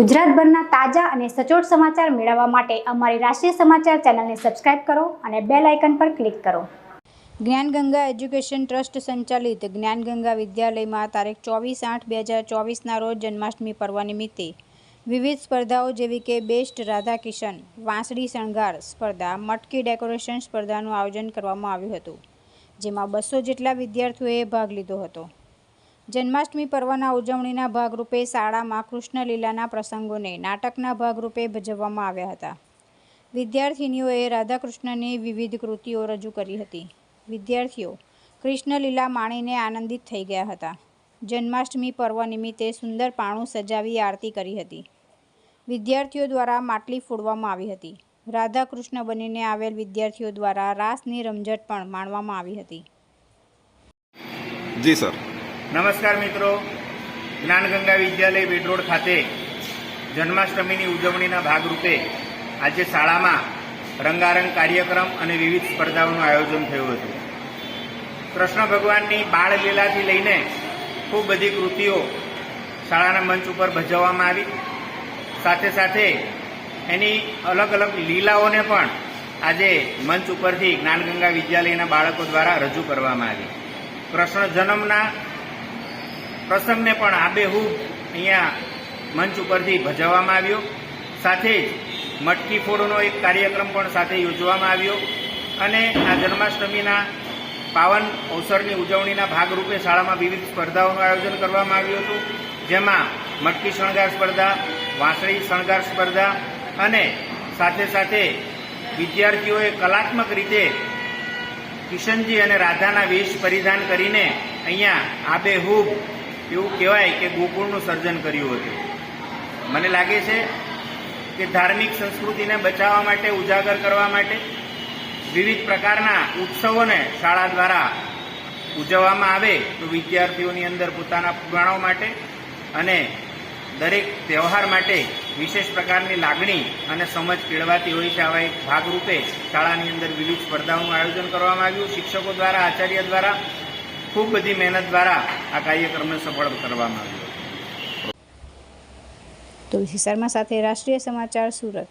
ગુજરાતભરના તાજા અને સચોટ સમાચાર મેળવવા માટે અમારી રાષ્ટ્રીય સમાચાર ચેનલને સબસ્ક્રાઇબ કરો અને બેલ આઇકન પર ક્લિક કરો. જ્ઞાનગંગા એજ્યુકેશન ટ્રસ્ટ સંચાલિત જ્ઞાનગંગા વિદ્યાલયમાં તારીખ ચોવીસ આઠ બે હજાર ચોવીસના રોજ જન્માષ્ટમી પર્વ નિમિત્તે વિવિધ સ્પર્ધાઓ જેવી કે બેસ્ટ રાધા કિશન વાંસળી શણગાર સ્પર્ધા, મટકી ડેકોરેશન સ્પર્ધાનું આયોજન કરવામાં આવ્યું હતું, જેમાં બસો જેટલા વિદ્યાર્થીઓએ ભાગ લીધો હતો. જન્માષ્ટમી પર્વના ઉજવણીના ભાગરૂપે શાળામાં કૃષ્ણલીલાના પ્રસંગોને નાટકના ભાગરૂપે ભજવવામાં આવ્યા હતા. વિદ્યાર્થિનીઓએ રાધાકૃષ્ણની વિવિધ કૃતિઓ રજૂ કરી હતી. વિદ્યાર્થીઓ કૃષ્ણલીલા માણીને આનંદિત થઈ ગયા હતા. જન્માષ્ટમી પર્વ નિમિત્તે સુંદર પાણું સજાવી આરતી કરી હતી. વિદ્યાર્થીઓ દ્વારા માટલી ફોડવામાં આવી હતી. રાધાકૃષ્ણ બનીને આવેલ વિદ્યાર્થીઓ દ્વારા રાસની રમઝટ પણ માણવામાં આવી હતી. જી, સર. નમસ્કાર મિત્રો. જ્ઞાનગંગા વિદ્યાલય બેડ રોડ ખાતે જન્માષ્ટમીની ઉજવણીના ભાગરૂપે આજે શાળામાં રંગારંગ કાર્યક્રમ અને વિવિધ સ્પર્ધાઓનું આયોજન થયું હતું. કૃષ્ણ ભગવાનની બાળ લીલાથી લઈને ખૂબ બધી કૃતિઓ શાળાના મંચ ઉપર ભજવવામાં આવી. સાથે સાથે એની અલગ અલગ લીલાઓને પણ આજે મંચ ઉપરથી જ્ઞાનગંગા વિદ્યાલયના બાળકો દ્વારા રજૂ કરવામાં આવી. કૃષ્ણ જન્મના પ્રસંગને પણ આબેહૂબ અહીંયા મંચ ઉપરથી ભજવવામાં આવ્યો. સાથે જ મટકી ફોડનો એક કાર્યક્રમ પણ સાથે યોજવામાં આવ્યો. અને આ જન્માષ્ટમીના પાવન અવસરની ઉજવણીના ભાગરૂપે શાળામાં વિવિધ સ્પર્ધાઓનું આયોજન કરવામાં આવ્યું હતું. જેમાં મટકી શણગાર સ્પર્ધા, વાંસળી શણગાર સ્પર્ધા અને સાથે સાથે વિદ્યાર્થીઓએ કલાત્મક રીતે કિશનજી અને રાધાના વેશ પરિધાન કરીને અહીંયા આબેહૂબ એવું કહેવાય કે ગોકુળનું સર્જન કર્યું હતું. મને લાગે છે કે ધાર્મિક સંસ્કૃતિને બચાવવા માટે, ઉજાગર કરવા માટે વિવિધ પ્રકારના ઉત્સવોને શાળા દ્વારા ઉજવવામાં આવે તો વિદ્યાર્થીઓની અંદર પોતાના પુરાણો માટે અને દરેક તહેવાર માટે વિશેષ પ્રકારની લાગણી અને સમજ કેળવાતી હોય છે. આવા એક ભાગરૂપે શાળાની અંદર વિવિધ સ્પર્ધાઓનું આયોજન કરવામાં આવ્યું. શિક્ષકો દ્વારા, આચાર્ય દ્વારા ખૂબ બધી મહેનત દ્વારા આ કાર્યક્રમને સફળ કરવામાં આવ્યો. તુલસી શર્મા સાથે રાષ્ટ્રીય સમાચાર સુરત.